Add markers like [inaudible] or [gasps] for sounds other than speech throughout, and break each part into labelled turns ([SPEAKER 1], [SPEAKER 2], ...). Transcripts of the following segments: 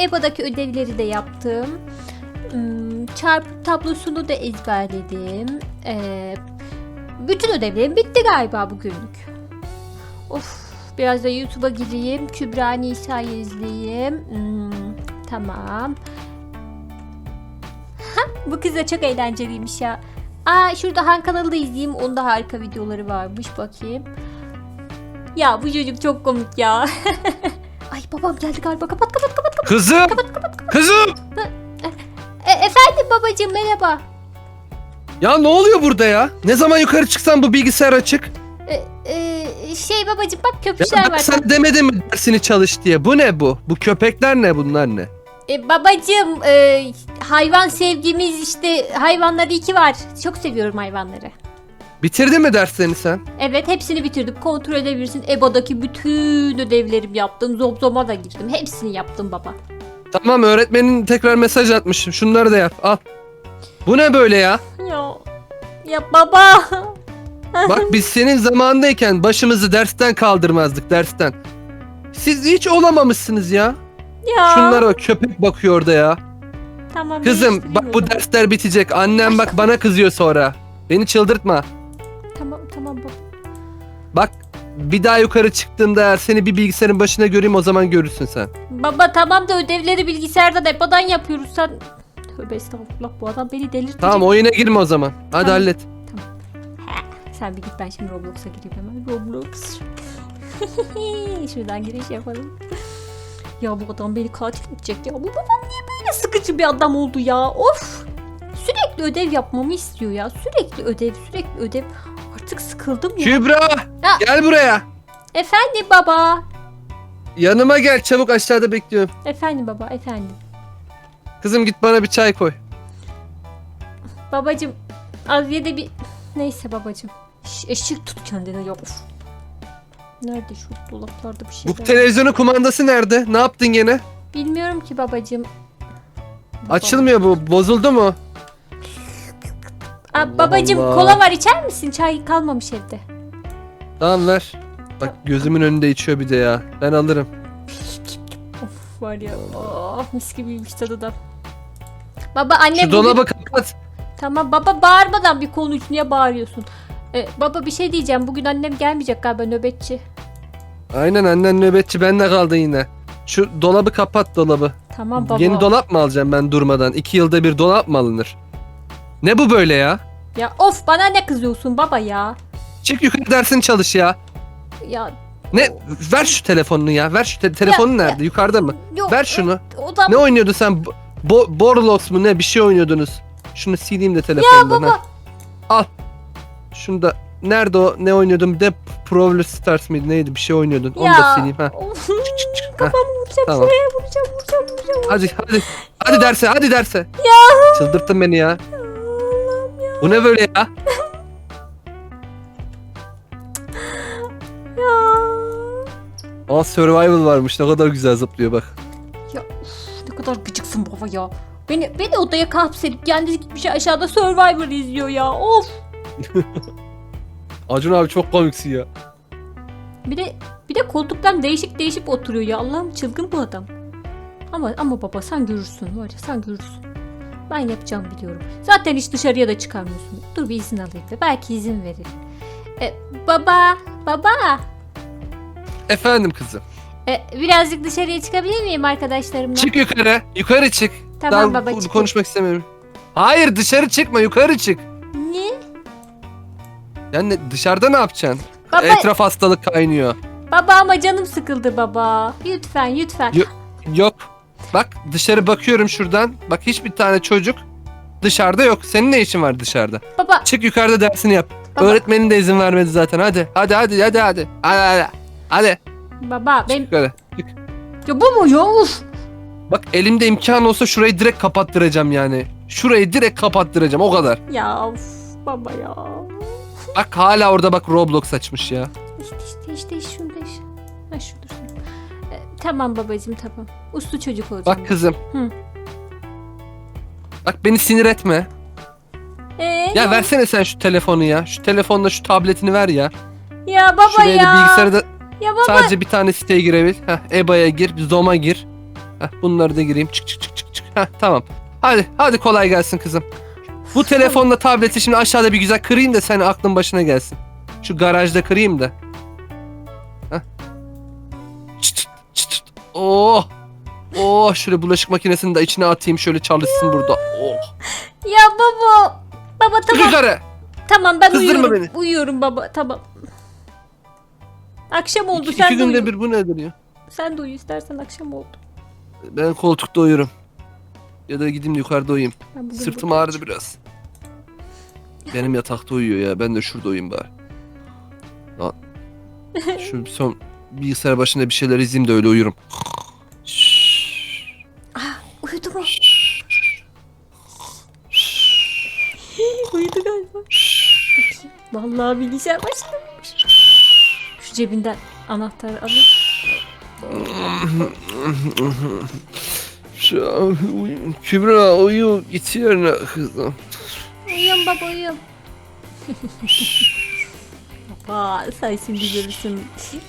[SPEAKER 1] EBA'daki ödevleri de yaptım. Hmm, Çarpı tablosunu da ezberledim. Ee, bütün ödevlerim bitti galiba bugünlük. Of biraz da YouTube'a gireyim. Kübra Nisa'yı izleyeyim. Hmm, tamam. Bu kız da çok eğlenceliymiş ya. Aa şurada Han kanalı da izleyeyim. Onda harika videoları varmış bakayım. Ya bu çocuk çok komik ya. [laughs] Ay babam geldi galiba. Kapat kapat kapat.
[SPEAKER 2] Kızım! Kızım!
[SPEAKER 1] E, efendim babacığım merhaba.
[SPEAKER 2] Ya ne oluyor burada ya? Ne zaman yukarı çıksam bu bilgisayar açık.
[SPEAKER 1] E, e, şey babacığım bak
[SPEAKER 2] Ya
[SPEAKER 1] köpüşler
[SPEAKER 2] ben
[SPEAKER 1] var.
[SPEAKER 2] sana demedim mi dersini çalış diye. Bu ne bu? Bu köpekler ne bunlar ne?
[SPEAKER 1] E, babacığım e, hayvan sevgimiz işte hayvanları iki var. Çok seviyorum hayvanları.
[SPEAKER 2] Bitirdin mi derslerini sen?
[SPEAKER 1] Evet hepsini bitirdim. Kontrol edebilirsin. EBA'daki bütün ödevlerimi yaptım. Zomzom'a da girdim. Hepsini yaptım baba.
[SPEAKER 2] Tamam öğretmenin tekrar mesaj atmışım. Şunları da yap. Al. Bu ne böyle ya?
[SPEAKER 1] Ya, ya baba. [laughs]
[SPEAKER 2] Bak biz senin zamandayken başımızı dersten kaldırmazdık dersten. Siz hiç olamamışsınız ya.
[SPEAKER 1] ya.
[SPEAKER 2] Şunlara bak köpek bakıyor orada ya.
[SPEAKER 1] Tamam.
[SPEAKER 2] Kızım bak bu dersler bitecek. Annem bak bana kızıyor sonra. Beni çıldırtma. Bak bir daha yukarı çıktığımda eğer seni bir bilgisayarın başına göreyim o zaman görürsün sen.
[SPEAKER 1] Baba tamam da ödevleri bilgisayarda depodan yapıyoruz sen. Tövbe estağfurullah bu adam beni delirtecek.
[SPEAKER 2] Tamam oyuna girme o zaman. Hadi
[SPEAKER 1] Tamam.
[SPEAKER 2] hallet.
[SPEAKER 1] Sen bir git ben şimdi Roblox'a gireyim hemen. Roblox. [laughs] Şuradan giriş yapalım. Ya bu adam beni katil edecek ya. Bu babam niye böyle sıkıcı bir adam oldu ya? Of! Sürekli ödev yapmamı istiyor ya. Sürekli ödev, sürekli ödev. Artık sıkıldım ya.
[SPEAKER 2] Kübra
[SPEAKER 1] Ya.
[SPEAKER 2] gel buraya.
[SPEAKER 1] Efendim baba.
[SPEAKER 2] Yanıma gel çabuk aşağıda bekliyorum.
[SPEAKER 1] Efendim baba, efendim.
[SPEAKER 2] Kızım git bana bir çay koy.
[SPEAKER 1] Babacım az ye de bir... Neyse babacım. Şş, Eşik tut kendine ya. Of. Nerede şu dolaplarda bir şey
[SPEAKER 2] Bu televizyonun kumandası nerede? Ne yaptın gene?
[SPEAKER 1] Bilmiyorum ki babacım. Baba-
[SPEAKER 2] Açılmıyor bu. Bozuldu mu?
[SPEAKER 1] Aa, babacım
[SPEAKER 2] Allah.
[SPEAKER 1] kola var içer misin? Çay kalmamış evde.
[SPEAKER 2] Tamam ver. Bak gözümün önünde içiyor bir de ya. Ben alırım.
[SPEAKER 1] Of var ya. Oh, mis gibiymiş tadı da. Baba anne
[SPEAKER 2] Şu
[SPEAKER 1] bugün-
[SPEAKER 2] dolabı kapat.
[SPEAKER 1] Tamam baba bağırmadan bir konuş. Niye bağırıyorsun? Ee, baba bir şey diyeceğim. Bugün annem gelmeyecek galiba nöbetçi.
[SPEAKER 2] Aynen annen nöbetçi bende kaldı yine. Şu dolabı kapat dolabı.
[SPEAKER 1] Tamam baba.
[SPEAKER 2] Yeni dolap mı alacağım ben durmadan? İki yılda bir dolap mı alınır? Ne bu böyle ya?
[SPEAKER 1] Ya of bana ne kızıyorsun baba ya?
[SPEAKER 2] Çık yukarı dersini çalış ya.
[SPEAKER 1] Ya
[SPEAKER 2] Ne? Ver şu telefonunu ya. Ver şu te- telefonun
[SPEAKER 1] Ya,
[SPEAKER 2] nerede? Yukarıda mı?
[SPEAKER 1] yok.
[SPEAKER 2] Ver şunu.
[SPEAKER 1] O da
[SPEAKER 2] Ne oynuyordun sen? Bo Borlox mu ne? Bir şey oynuyordunuz. Şunu sileyim de telefondan.
[SPEAKER 1] baba.
[SPEAKER 2] ha. Al. Şunu da nerede o? Ne oynuyordun? Bir de Brawler Stars mıydı? Neydi? Bir şey oynuyordun. Onu da sileyim ha.
[SPEAKER 1] Of,
[SPEAKER 2] Çık çık çık. Ha,
[SPEAKER 1] Kafamı vuracağım
[SPEAKER 2] Tamam.
[SPEAKER 1] şuraya vuracağım vuracağım vuracağım.
[SPEAKER 2] Hadi hadi. Hadi derse hadi derse.
[SPEAKER 1] Ya.
[SPEAKER 2] Çıldırttın beni ya. Bu ne böyle ya? [laughs]
[SPEAKER 1] Ya.
[SPEAKER 2] Aa Survival varmış. Ne kadar güzel zıplıyor bak.
[SPEAKER 1] Ya uf, ne kadar gıcıksın baba ya. Beni beni odaya kapsedip kendisi gitmiş aşağıda Survivor izliyor ya. Of. [laughs]
[SPEAKER 2] Acun abi çok komiksin ya.
[SPEAKER 1] Bir de bir de koltuktan değişik değişik oturuyor ya. Allah'ım çılgın bu adam. Ama ama baba sen görürsün var ya sen görürsün. Ben yapacağım biliyorum. Zaten hiç dışarıya da çıkarmıyorsun. Dur bir izin alayım da belki izin verir. E, baba, baba.
[SPEAKER 2] Efendim kızım.
[SPEAKER 1] E, birazcık dışarıya çıkabilir miyim arkadaşlarımla?
[SPEAKER 2] Çık yukarı. Yukarı çık.
[SPEAKER 1] Tamam
[SPEAKER 2] Daha
[SPEAKER 1] baba
[SPEAKER 2] bu-
[SPEAKER 1] çık.
[SPEAKER 2] konuşmak istemiyorum. Hayır dışarı çıkma yukarı çık.
[SPEAKER 1] Ne?
[SPEAKER 2] Yani dışarıda ne yapacaksın?
[SPEAKER 1] Baba,
[SPEAKER 2] Etraf hastalık kaynıyor.
[SPEAKER 1] baba ama canım sıkıldı baba. Lütfen lütfen.
[SPEAKER 2] Yo- Yok. Bak dışarı bakıyorum şuradan. Bak hiçbir tane çocuk dışarıda yok. Senin ne işin var dışarıda?
[SPEAKER 1] Baba,
[SPEAKER 2] Çık yukarıda dersini yap.
[SPEAKER 1] baba,
[SPEAKER 2] Öğretmenin de izin vermedi zaten. Hadi. Hadi hadi hadi hadi. Hadi hadi. Hadi.
[SPEAKER 1] baba benim...
[SPEAKER 2] Yukarı. Çık.
[SPEAKER 1] Ya baba ya uf.
[SPEAKER 2] Bak elimde imkan olsa şurayı direkt kapattıracağım yani. Şurayı direkt kapattıracağım o kadar.
[SPEAKER 1] Ya of baba ya.
[SPEAKER 2] Bak hala orada bak Roblox açmış ya.
[SPEAKER 1] İşte işte işte işte tamam babacığım tamam. Uslu çocuk olacağım.
[SPEAKER 2] Bak kızım.
[SPEAKER 1] Hı.
[SPEAKER 2] Bak beni sinir etme.
[SPEAKER 1] Ee,
[SPEAKER 2] Ya versene sen şu telefonu ya. Şu telefonla şu tabletini ver ya.
[SPEAKER 1] Ya baba
[SPEAKER 2] Şuraya
[SPEAKER 1] ya.
[SPEAKER 2] bilgisayarda
[SPEAKER 1] Ya baba.
[SPEAKER 2] sadece bir tane siteye girebil. Heh, EBA'ya gir, Zom'a gir. Heh, bunları da gireyim. Çık çık çık çık çık. Heh, tamam. Hadi hadi kolay gelsin kızım. Bu telefonla tableti şimdi aşağıda bir güzel kırayım da sen aklın başına gelsin. Şu garajda kırayım da. Oh. Oh şöyle bulaşık makinesini de içine atayım şöyle çalışsın burada. Oh.
[SPEAKER 1] Ya baba. Baba
[SPEAKER 2] Çık
[SPEAKER 1] tamam.
[SPEAKER 2] yukarı.
[SPEAKER 1] Tamam ben
[SPEAKER 2] Kızdırma
[SPEAKER 1] uyuyorum.
[SPEAKER 2] beni.
[SPEAKER 1] Uyuyorum baba tamam. Akşam oldu
[SPEAKER 2] İki,
[SPEAKER 1] sen
[SPEAKER 2] iki
[SPEAKER 1] de uyu.
[SPEAKER 2] günde bir bu nedir ya?
[SPEAKER 1] Sen de uyu istersen akşam oldu.
[SPEAKER 2] Ben koltukta uyurum. Ya da gideyim yukarıda uyuyayım.
[SPEAKER 1] Ben bugün
[SPEAKER 2] Sırtım
[SPEAKER 1] burada
[SPEAKER 2] ağrıdı biraz. Benim yatakta uyuyor ya. Ben de şurada uyuyayım bari. Lan. [laughs] Şu son bilgisayar başında bir şeyler izleyeyim de öyle uyurum.
[SPEAKER 1] Uyudu mu? [laughs] Uyudu galiba. Bakayım. Vallahi bilgisayar başlamış. Şu cebinden anahtarı alayım.
[SPEAKER 2] Şu an uyu- Kübra uyu git yerine kızım.
[SPEAKER 1] Uyuyorum baba uyuyorum. [laughs] baba sen şimdi görürsün.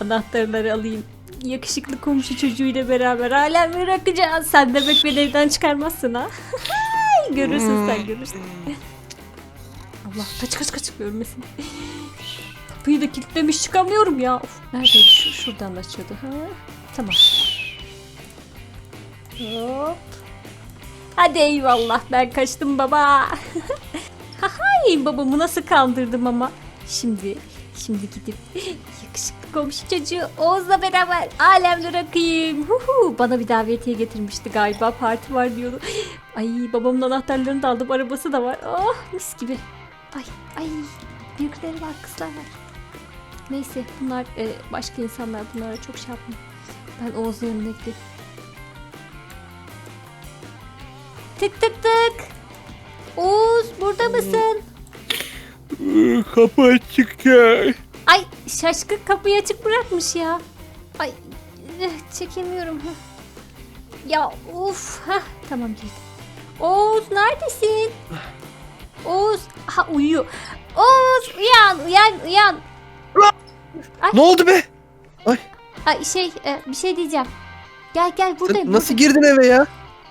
[SPEAKER 1] Anahtarları alayım. Yakışıklı komşu çocuğuyla beraber alem bırakacağız. Sen demek beni evden çıkarmazsın ha. görürsün sen görürsün. Allah kaç kaç kaç görmesin. Kapıyı da kilitlemiş çıkamıyorum ya. Of, neredeydi şu şuradan da açıyordu. Ha? Tamam. Hop. Hadi eyvallah ben kaçtım baba. [laughs] Hahay babamı nasıl kandırdım ama. Şimdi şimdi gidip [gasps] yakışıklı komşu çocuğu Oğuz'la beraber alemler akayım. Huhu, bana bir davetiye getirmişti galiba parti var diyordu. [gasps] Ay babamın anahtarlarını da aldım arabası da var. Oh mis gibi. Ay ay büyükleri var kızlar var. Neyse bunlar e, başka insanlar bunlara çok şey yapmıyor. Ben Oğuz'un yanına gideyim. Tık tık tık. Oğuz burada mısın?
[SPEAKER 2] Kapı açık ya.
[SPEAKER 1] Ay şaşkın kapıyı açık bırakmış ya. Ay eh, çekemiyorum. Ya uf. Heh, tamam girdim. Oğuz neredesin? Oğuz. Ha uyuyor. Oğuz uyan uyan uyan.
[SPEAKER 2] Ne oldu be?
[SPEAKER 1] Ay şey e, bir şey diyeceğim. Gel gel
[SPEAKER 2] Sen
[SPEAKER 1] buradayım.
[SPEAKER 2] nasıl
[SPEAKER 1] buradayım.
[SPEAKER 2] girdin eve ya?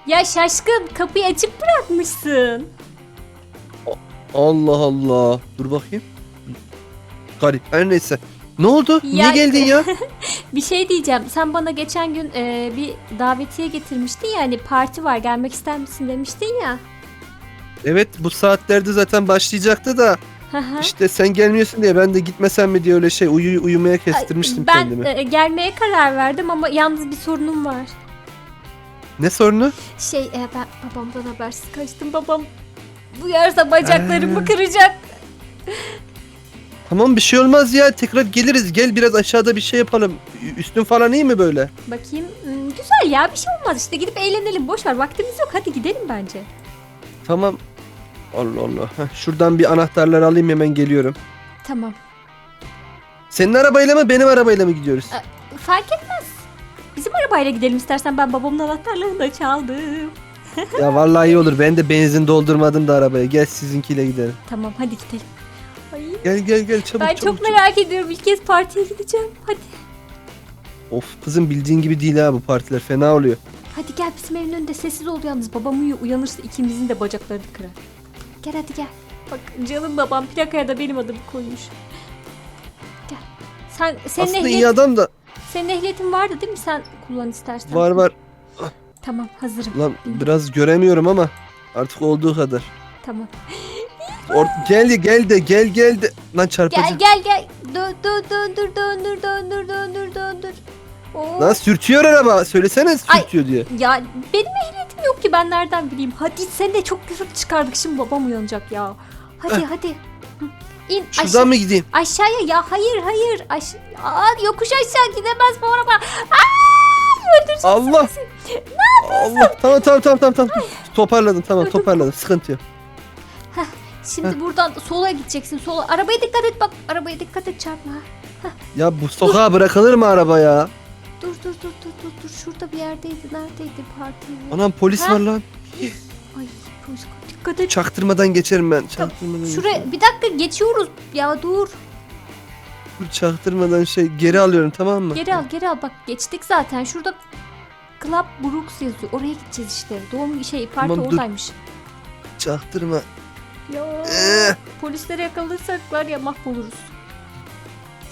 [SPEAKER 1] Ya şaşkın kapıyı açık bırakmışsın.
[SPEAKER 2] Allah Allah. Dur bakayım. Garip. Her neyse. Ne oldu?
[SPEAKER 1] Ya-
[SPEAKER 2] Niye geldin ya? [laughs]
[SPEAKER 1] Bir şey diyeceğim. Sen bana geçen gün e, bir davetiye getirmiştin ya hani parti var gelmek ister misin demiştin ya.
[SPEAKER 2] evet bu saatlerde zaten başlayacaktı da işte sen gelmiyorsun diye ben de gitmesem mi diye öyle şey uyu uyumaya kestirmiştim
[SPEAKER 1] ben
[SPEAKER 2] kendimi.
[SPEAKER 1] e, gelmeye karar verdim ama yalnız bir sorunum var.
[SPEAKER 2] Ne sorunu?
[SPEAKER 1] Şey e, ben babamdan habersiz kaçtım. Babam duyarsa bacaklarımı
[SPEAKER 2] Ee.
[SPEAKER 1] kıracak.
[SPEAKER 2] Tamam bir şey olmaz ya tekrar geliriz gel biraz aşağıda bir şey yapalım. Üstün falan iyi mi böyle?
[SPEAKER 1] Bakayım. Hmm, güzel ya bir şey olmaz işte gidip eğlenelim. Boş ver vaktimiz yok. Hadi gidelim bence.
[SPEAKER 2] Tamam. Allah Allah. Heh, şuradan bir anahtarlar alayım hemen geliyorum.
[SPEAKER 1] Tamam.
[SPEAKER 2] Senin arabayla mı benim arabayla mı gidiyoruz?
[SPEAKER 1] Fark etmez. Bizim arabayla gidelim istersen ben babamın anahtarlarını da çaldım. [laughs]
[SPEAKER 2] ya vallahi iyi olur. Ben de benzin doldurmadım da arabaya. Gel sizinkiyle gidelim.
[SPEAKER 1] Tamam hadi gidelim. Ay,
[SPEAKER 2] Gel gel gel çabuk
[SPEAKER 1] ben
[SPEAKER 2] çabuk.
[SPEAKER 1] çok
[SPEAKER 2] çabuk.
[SPEAKER 1] merak ediyorum. İlk kez partiye gideceğim. Hadi.
[SPEAKER 2] Of kızım bildiğin gibi değil ha bu partiler. Fena oluyor.
[SPEAKER 1] Hadi gel bizim evin önünde sessiz ol yalnız. Babam uyuyor. Uyanırsa ikimizin de bacaklarını kırar. Gel hadi gel. Bak canım babam plakaya da benim adımı koymuş. Gel. Sen senin
[SPEAKER 2] Aslında
[SPEAKER 1] ehliyet,
[SPEAKER 2] iyi adam da
[SPEAKER 1] senin ehliyetin vardı değil mi? Sen kullan istersen.
[SPEAKER 2] var var.
[SPEAKER 1] Tamam hazırım.
[SPEAKER 2] Lan biraz göremiyorum ama artık olduğu kadar.
[SPEAKER 1] Tamam.
[SPEAKER 2] Or- gel gel de gel gel de. Lan çarpacağım.
[SPEAKER 1] Gel gel gel. Dön, dön, döndür döndür döndür döndür döndür. Oo.
[SPEAKER 2] Lan sürtüyor araba. Söylesene sürtüyor diye.
[SPEAKER 1] Ya benim ehliyetim yok ki ben nereden bileyim. Hadi sen de çok gürültü çıkardık şimdi babam uyanacak ya. Hadi hadi. Hı. İn
[SPEAKER 2] Şuradan
[SPEAKER 1] aşağı,
[SPEAKER 2] mı gideyim?
[SPEAKER 1] aşağıya ya hayır hayır. Aş Aa, yokuş aşağı gidemez bu araba. Aa, öldürecek
[SPEAKER 2] Allah.
[SPEAKER 1] bizi.
[SPEAKER 2] Allah. Tamam tamam tamam tamam. tamam. Toparladım tamam toparladım. Sıkıntı yok.
[SPEAKER 1] Şimdi buradan sola gideceksin sola. Arabaya dikkat et bak. Arabaya dikkat et çarpma.
[SPEAKER 2] Ya bu sokağa bırakılır mı araba ya?
[SPEAKER 1] Dur dur dur dur dur dur. Şurada bir yerdeydi. Neredeydi parti?
[SPEAKER 2] Anam polis
[SPEAKER 1] Ha?
[SPEAKER 2] var lan.
[SPEAKER 1] Ay polis dikkat et.
[SPEAKER 2] Çaktırmadan geçerim ben. Çaktırmadan
[SPEAKER 1] Şuraya
[SPEAKER 2] geçerim.
[SPEAKER 1] bir dakika geçiyoruz. Ya dur.
[SPEAKER 2] Dur, Çaktırmadan şey geri alıyorum tamam mı?
[SPEAKER 1] Geri al geri al bak geçtik zaten şurada Club Brooks yazıyor. Oraya gideceğiz işte. Doğum şey parti
[SPEAKER 2] Tamam, dur.
[SPEAKER 1] oradaymış.
[SPEAKER 2] Çaktırma.
[SPEAKER 1] Ya
[SPEAKER 2] Eh,
[SPEAKER 1] polislere yakalanırsak var ya mahvoluruz.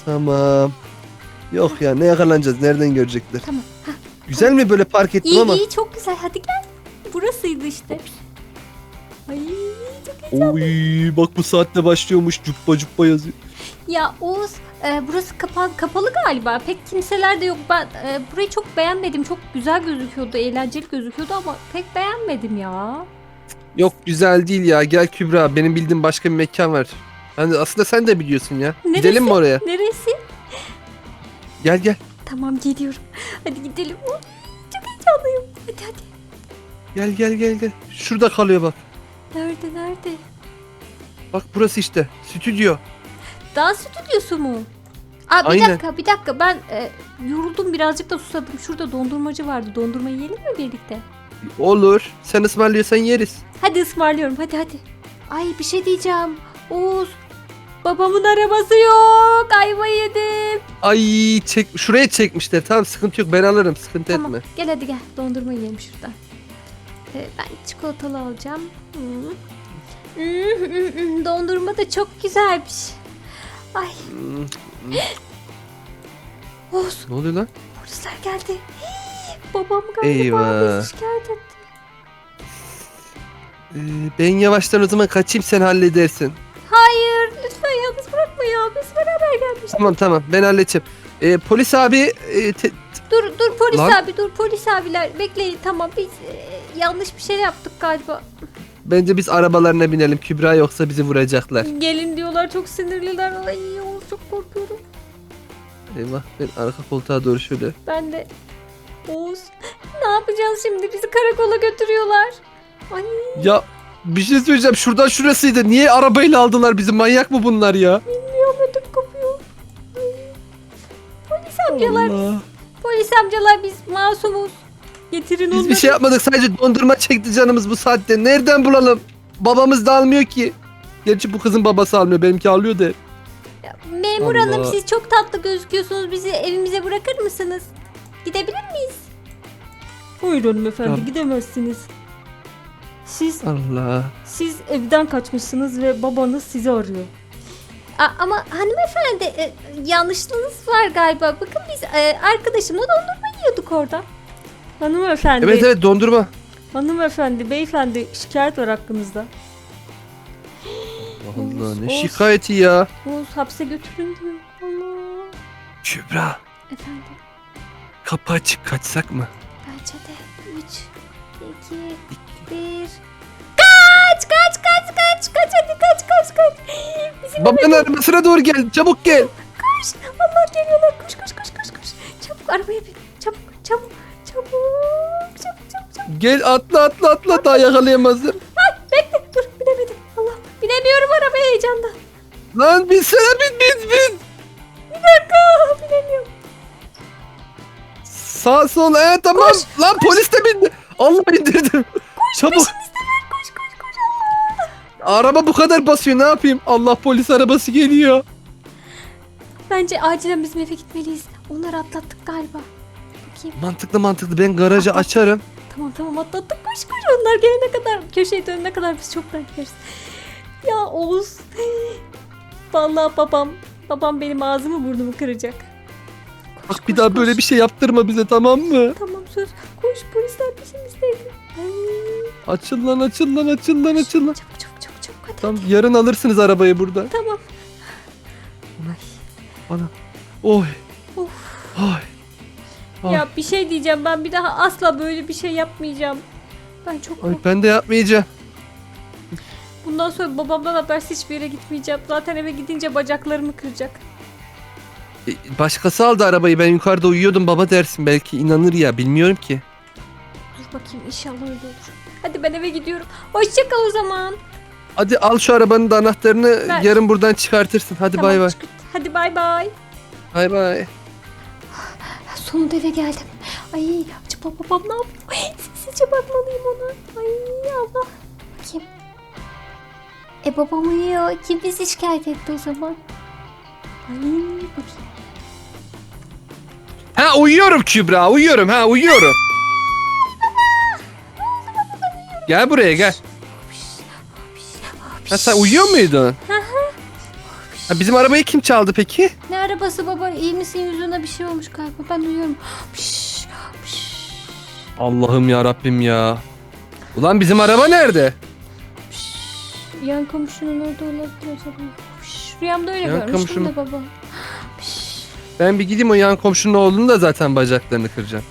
[SPEAKER 2] tamam. Yok ya ne yakalanacağız nereden görecekler.
[SPEAKER 1] Tamam.
[SPEAKER 2] Güzel mi böyle park ettim
[SPEAKER 1] İyi
[SPEAKER 2] ama.
[SPEAKER 1] iyi çok güzel. Hadi gel. Burasıydı işte. Ay çok heyecanlı.
[SPEAKER 2] Oy bak bu saatte başlıyormuş cuppa cuppa yazıyor.
[SPEAKER 1] Ya Oğuz e, burası kapa kapalı galiba. Pek kimseler de yok. Ben e, burayı çok beğenmedim. Çok güzel gözüküyordu. Eğlenceli gözüküyordu ama pek beğenmedim ya.
[SPEAKER 2] Yok güzel değil ya gel Kübra benim bildiğim başka bir mekan var. Yani aslında sen de biliyorsun ya.
[SPEAKER 1] Neresi?
[SPEAKER 2] Gidelim mi oraya?
[SPEAKER 1] Neresi?
[SPEAKER 2] Gel gel.
[SPEAKER 1] Tamam geliyorum. Hadi gidelim. Çok heyecanlıyım. Hadi hadi.
[SPEAKER 2] Gel gel gel gel. Şurada kalıyor bak.
[SPEAKER 1] Nerede nerede?
[SPEAKER 2] Bak burası işte. Stüdyo.
[SPEAKER 1] Dans stüdyosu mu? Aa, bir
[SPEAKER 2] Aynen.
[SPEAKER 1] dakika bir dakika ben e, yoruldum birazcık da susadım. Şurada dondurmacı vardı. Dondurma yiyelim mi birlikte?
[SPEAKER 2] Olur. Sen ısmarlıyorsan yeriz.
[SPEAKER 1] Hadi ısmarlıyorum hadi hadi. Ay bir şey diyeceğim. Oğuz babamın arabası yok. Ayva yedim.
[SPEAKER 2] Ay çek şuraya çekmişler. Tamam sıkıntı yok. Ben alırım. Sıkıntı
[SPEAKER 1] Tamam
[SPEAKER 2] etme.
[SPEAKER 1] gel hadi gel dondurma yiyelim şuradan. Ee, ben çikolatalı alacağım. Hı. Hmm, hmm, hmm, Dondurma da çok güzelmiş. Ay Oğuz
[SPEAKER 2] Ne oluyor lan?
[SPEAKER 1] polisler geldi. Hii, babam galiba
[SPEAKER 2] Eyvah.
[SPEAKER 1] bizi şikayet etti.
[SPEAKER 2] Ee, ben yavaştan o zaman kaçayım sen halledersin.
[SPEAKER 1] Hayır lütfen yalnız bırakma ya biz beraber gelmiştik.
[SPEAKER 2] Tamam tamam ben halledeceğim. Ee, polis abi e, te-
[SPEAKER 1] Dur dur polis
[SPEAKER 2] Lan.
[SPEAKER 1] abi dur polis abiler bekleyin tamam biz e, yanlış bir şey yaptık galiba.
[SPEAKER 2] Bence biz arabalarına binelim Kübra yoksa bizi vuracaklar.
[SPEAKER 1] Gelin diyorlar çok sinirliler. Ay çok korkuyorum.
[SPEAKER 2] Eyvah ben arka koltuğa doğru şöyle.
[SPEAKER 1] Ben de Oğuz ne yapacağız şimdi bizi karakola götürüyorlar. Ay
[SPEAKER 2] Ya bir şey söyleyeceğim şuradan şurasıydı. Niye arabayla aldılar bizi manyak mı bunlar ya?
[SPEAKER 1] bilmiyorum ödüm kopuyor. Ay. Polis amcalar
[SPEAKER 2] Allah.
[SPEAKER 1] polis amcalar biz masumuz. Getirin
[SPEAKER 2] Biz
[SPEAKER 1] onları.
[SPEAKER 2] bir şey yapmadık sadece dondurma çekti canımız bu saatte. Nereden bulalım? Babamız da almıyor ki. Gerçi bu kızın babası almıyor benimki alıyor da.
[SPEAKER 1] Memur
[SPEAKER 2] Allah.
[SPEAKER 1] hanım siz çok tatlı gözüküyorsunuz. Bizi evimize bırakır mısınız? Gidebilir miyiz? Hayır hanımefendi
[SPEAKER 2] Ya-
[SPEAKER 1] gidemezsiniz. Siz
[SPEAKER 2] Allah.
[SPEAKER 1] siz evden kaçmışsınız ve babanız sizi arıyor. ama hanımefendi e, yanlışlığınız var galiba. Bakın biz e, arkadaşımla dondurma yiyorduk orada. Hanımefendi.
[SPEAKER 2] Evet evet dondurma.
[SPEAKER 1] Hanımefendi, beyefendi şikayet var hakkınızda. [gasps]
[SPEAKER 2] Allah ne
[SPEAKER 1] of.
[SPEAKER 2] şikayeti ya.
[SPEAKER 1] Oğuz hapse götürün diyor. Allah.
[SPEAKER 2] Kübra
[SPEAKER 1] Efendim.
[SPEAKER 2] kapı açık kaçsak mı?
[SPEAKER 1] Bence de 3, 2, 1. Kaç kaç kaç kaç kaç hadi kaç kaç kaç. [gasps] Bizim
[SPEAKER 2] Babanın arabasına doğru gel çabuk gel.
[SPEAKER 1] koş. Allah geliyorlar koş koş koş koş koş. Çabuk arabaya bin.
[SPEAKER 2] Gel atla atla atla daha yakalayamazlar.
[SPEAKER 1] Ay bekle dur binemedim. Allah binemiyorum arabaya heyecandan.
[SPEAKER 2] Lan binsene bin bin bin.
[SPEAKER 1] Bir dakika [laughs] binemiyorum.
[SPEAKER 2] Sağ sol ee tamam. Lan polis de bindi. Allah indirdim. Çabuk.
[SPEAKER 1] Peşimizdeler koş koş koş Allah.
[SPEAKER 2] Araba bu kadar basıyor ne yapayım? Allah polis arabası geliyor.
[SPEAKER 1] Bence acilen bizim eve gitmeliyiz. Onları atlattık galiba. Bakayım.
[SPEAKER 2] Mantıklı mantıklı ben garajı açarım.
[SPEAKER 1] Tamam tamam atlattık koş koş onlar gelene kadar köşeye dönene kadar biz çok bekleriz. Ya Oğuz. Vallahi babam babam benim ağzımı burnumu kıracak. Koş,
[SPEAKER 2] Bak bir
[SPEAKER 1] koş,
[SPEAKER 2] daha
[SPEAKER 1] koş.
[SPEAKER 2] böyle bir şey yaptırma bize tamam mı?
[SPEAKER 1] Tamam söz. Koş polisler peşimizdeydi. Ay.
[SPEAKER 2] Açıl lan açıl lan açıl lan açıl lan.
[SPEAKER 1] Çabuk çabuk çabuk çabuk hadi.
[SPEAKER 2] Tamam yarın alırsınız arabayı burada.
[SPEAKER 1] Tamam. Ay.
[SPEAKER 2] Bana. Oy.
[SPEAKER 1] Of.
[SPEAKER 2] Oy.
[SPEAKER 1] Ya bir şey diyeceğim ben bir daha asla böyle bir şey yapmayacağım. Ben çok
[SPEAKER 2] Ay
[SPEAKER 1] korktum.
[SPEAKER 2] ben de yapmayacağım.
[SPEAKER 1] Bundan sonra babamdan habersiz hiçbir yere gitmeyeceğim. Zaten eve gidince bacaklarımı kıracak.
[SPEAKER 2] E, Başkası aldı arabayı ben yukarıda uyuyordum baba dersin belki inanır ya bilmiyorum ki.
[SPEAKER 1] Dur bakayım inşallah öyle olur. Hadi ben eve gidiyorum. Hoşça kal o zaman.
[SPEAKER 2] Hadi al şu arabanın da anahtarını
[SPEAKER 1] Ver.
[SPEAKER 2] yarın buradan çıkartırsın. Hadi
[SPEAKER 1] Tamam,
[SPEAKER 2] bay bay.
[SPEAKER 1] çıkart. Hadi bay bay.
[SPEAKER 2] Bay bay.
[SPEAKER 1] Sonunda eve geldim. Ay acaba babam ne yapıyor? Ay, sessizce bakmalıyım ona. Ay Allah. Bakayım. E babam uyuyor. Kim bizi şikayet etti o zaman? Ay bakayım.
[SPEAKER 2] Ha uyuyorum Kübra uyuyorum ha uyuyorum. Gel buraya gel. Ha sen uyuyor muydun? Ha, bizim arabayı kim çaldı peki?
[SPEAKER 1] Ne arabası baba? İyi misin? Yüzüne bir şey olmuş galiba. Ben uyuyorum. Piş, piş,
[SPEAKER 2] Allah'ım ya Rabbim ya. Ulan bizim araba nerede?
[SPEAKER 1] piş. Yan komşunun orada olabilir acaba. Rüyamda öyle
[SPEAKER 2] Yan
[SPEAKER 1] görmüştüm
[SPEAKER 2] komşum-
[SPEAKER 1] de baba. Piş.
[SPEAKER 2] Ben bir gideyim o yan komşunun oğlunu da zaten bacaklarını kıracağım.